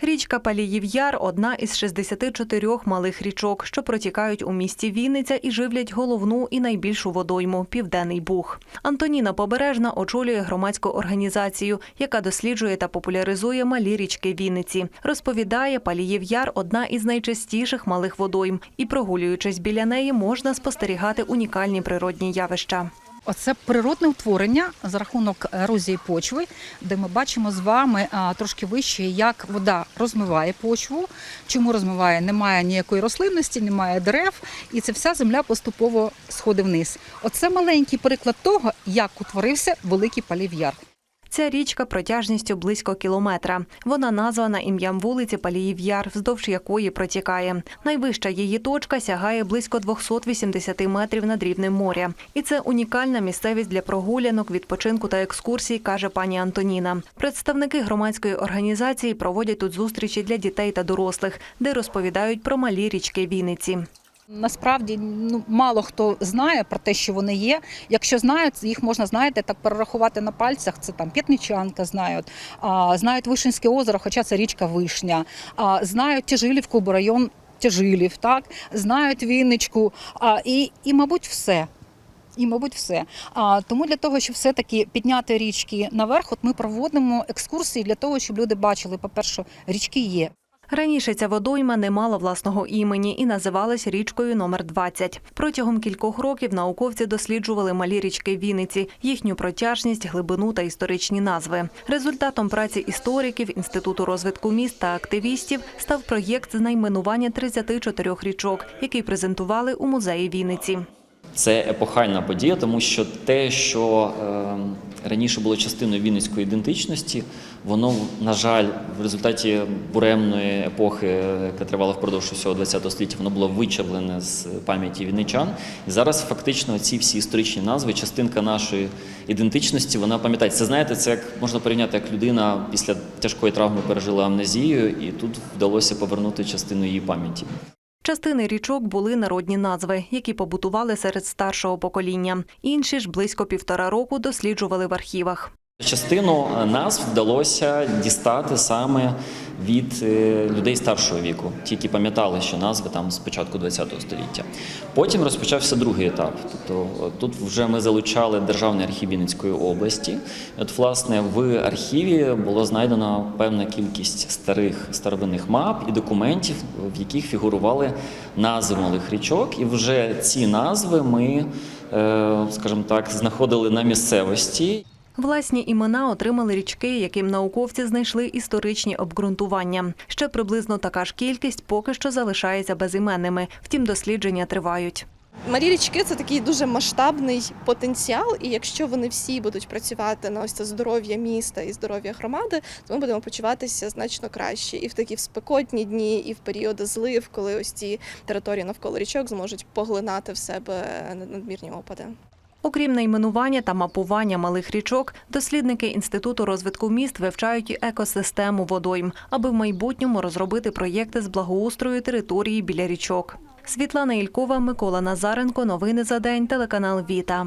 Річка Паліїв Яр – одна із 64 малих річок, що протікають у місті Вінниця і живлять головну і найбільшу водойму – Південний Буг. Антоніна Побережна очолює громадську організацію, яка досліджує та популяризує малі річки Вінниці. Розповідає, Паліїв Яр – одна із найчастіших малих водойм, і прогулюючись біля неї, можна спостерігати унікальні природні явища. Оце природне утворення за рахунок ерозії почви, де ми бачимо з вами трошки вище, як вода розмиває почву. Чому розмиває? Немає ніякої рослинності, немає дерев, і це вся земля поступово сходить вниз. Оце маленький приклад того, як утворився великий палів'яр. Ця річка протяжністю близько кілометра. Вона названа ім'ям вулиці Паліїв Яр, вздовж якої протікає. Найвища її точка сягає близько 280 метрів над рівнем моря. І це унікальна місцевість для прогулянок, відпочинку та екскурсій, каже пані Антоніна. Представники громадської організації проводять тут зустрічі для дітей та дорослих, де розповідають про малі річки Вінниці. Насправді ну мало хто знає про те, що вони є. Якщо знають, їх можна знаєте так перерахувати на пальцях. Це там П'ятничанка знають, а, знають Вишинське озеро, хоча це річка Вишня, а, знають Тяжилівку, бо район Тяжилів, так знають Вінничку, а, і, і мабуть, все. І, мабуть, все. А тому для того, щоб все-таки підняти річки наверх, от ми проводимо екскурсії для того, щоб люди бачили, по-перше, річки є. Раніше ця водойма не мала власного імені і називалась річкою номер 20. Протягом кількох років науковці досліджували малі річки Вінниці, їхню протяжність, глибину та історичні назви. Результатом праці істориків, інституту розвитку міст та активістів став проєкт з найменування 34 річок, який презентували у музеї Вінниці. Це епохальна подія, тому що те, що е, раніше було частиною вінницької ідентичності, воно, на жаль, в результаті буремної епохи, яка тривала впродовж усього ХХ століття, воно було вичавлене з пам'яті вінничан. І зараз фактично ці всі історичні назви, частинка нашої ідентичності, вона пам'ятається. Це знаєте, це як можна порівняти, як людина після тяжкої травми пережила амнезію, і тут вдалося повернути частину її пам'яті. Частини річок були народні назви, які побутували серед старшого покоління. Інші ж близько півтора року досліджували в архівах. Частину е, назв вдалося дістати саме від е, людей старшого віку, ті, які пам'ятали, що назви там з початку ХХ століття. Потім розпочався другий етап. Тобто е, тут вже ми залучали Державний архів Вінницької області. От, власне, в архіві було знайдено певна кількість старих старовинних мап і документів, в яких фігурували назви малих річок. І вже ці назви ми, скажімо так, знаходили на місцевості. Власні імена отримали річки, яким науковці знайшли історичні обґрунтування. Ще приблизно така ж кількість поки що залишається безіменними. Втім, дослідження тривають. Малі річки це такий дуже масштабний потенціал, і якщо вони всі будуть працювати на ось це здоров'я міста і здоров'я громади, то ми будемо почуватися значно краще і в такі спекотні дні, і в періоди злив, коли ось ці території навколо річок зможуть поглинати в себе надмірні опади. Окрім найменування та мапування малих річок, дослідники Інституту розвитку міст вивчають екосистему водойм, аби в майбутньому розробити проєкти з благоустрою території біля річок. Світлана Ількова, Микола Назаренко. Новини за день. Телеканал Віта.